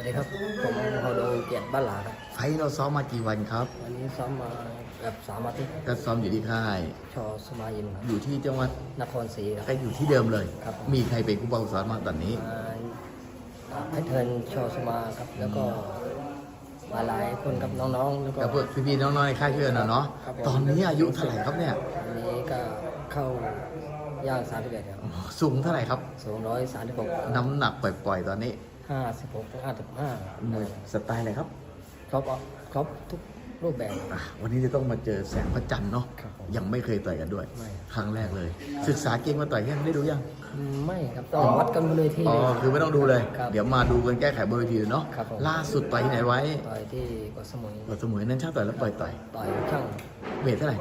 วัสดีครับ ผมเฮาโดงเกียรติบ้านหลาครับ ไฟท์เราซ้อมมากี่วันครับ วันนี้ซ้อมมาแบบสามอาทิตย์ก็ซ้อมอยู่ที่ค่าย ชอสมายิมครับอยู่ที่จังหวัดนครศรีครับ ก็อยู่ที่เดิมเลย ครับ มีใครเป็นผู้บังคับสอนมางตอนนี้ มาให้เทิร์นชอสมาครับ แล้วก็มาหลายคนกับน้องๆ แล้วก็ กับพวกพี่ๆน้องๆในค่ายช่วยกันนะเนาะ ครับผม ตอนนี้อายุเท่าไหร่ครับเนี่ยวันนี้ก็เข้าย่างสามสิบเอ็ดครับ สูงเท่าไหร่ครับสูงร้อยสามสิบหกน้ำหนักปล่อยๆตอนนี้ ห้าสิบหกห้าสิบห้ามวยสไตล์อะไรครับครบครบทุกรูปแบบ อะวันนี้จะต้องมาเจอแสงพระจันทร์เนาะครับผมยังไม่เคยต่อยกันด้วย ไม่ ครั้งแรกเลย ศึกษาเก่งมาต่อยยังได้ดูยังอืมไม่ครับต้องวัดกันบนเวทีอ๋อเลยคือไม่ต้องดูเลย ครับเดี๋ยวมาดูกันแก้ไขบนเวทีเนาะครับผม ล่าสุดต่อยที่ไหนไว้ต่อยที่เกาะสมุยเปิดสมุยนั้นช่างต่อยแล้วปล่อยต่อยต่อยข้างเวทเท่าไหร่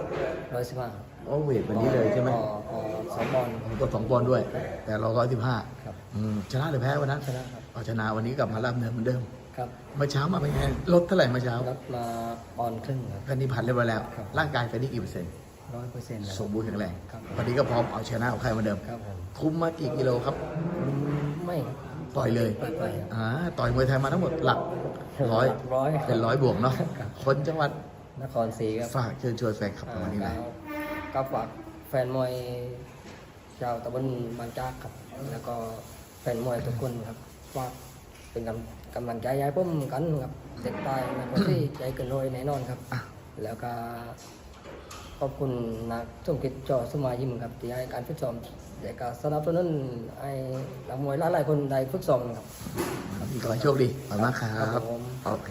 ร้อยสิบห้าโอ้เวทวันนี้เลยใช่ไหมอ๋ออ๋อสองบอลผมก็สองปอนด์ด้วย แต่เราร้อยสิบห้า ครับชนะหรือแพ้วันนั้นชนะครับเอาชนะวันนี้กลับมารับเนินเหมือนเดิมครับเมื่อเช้ามาเป็นไงลดเท่าไหร่เมื่อเช้าลดมาปอนด์ครึ่งครับก็นี่ผ่านเรียบร้อยแล้วครับร่างกายไปนี่กี่เปอร์เซ็นต์ร้อยเปอร์เซ็นต์แล้วสมบูรณ์แข็งแรงครับวันนี้ก็พร้อมเอาชนะเอาใครเหมาเดิมครับผมคุมมากี่กิโลครับอืมไม่ต่อยเลยปล่อยๆครับอ่าต่อยมวยไทยมาทั้งหมดหลักร้อยร้อยเป็นร้อยบวกเนาะครับคนจังหวัดนครศรีครับฝากเชิญชวนแฟนคลับในวันนี้หน่อยก็ฝากแฟนมวยชาวตะบนบางจากครับ แล้วก็ แฟนมวยทุกคนครับฝากเป็นกำกำลังใจให้ผมกันครับเด็กตายในคนที่ใจเกินร้อยแน่นอนครับอะแล้วก็ขอบคุณนักสมคิดจอสมายิมครับที่ให้การฝึกซ้อมและก็สนับสนุนให้นักมวยหลายๆคนได้ฝึกซ้อมครับ ขอให้โชคดีขอบคุณมากครัครับบผมโอเค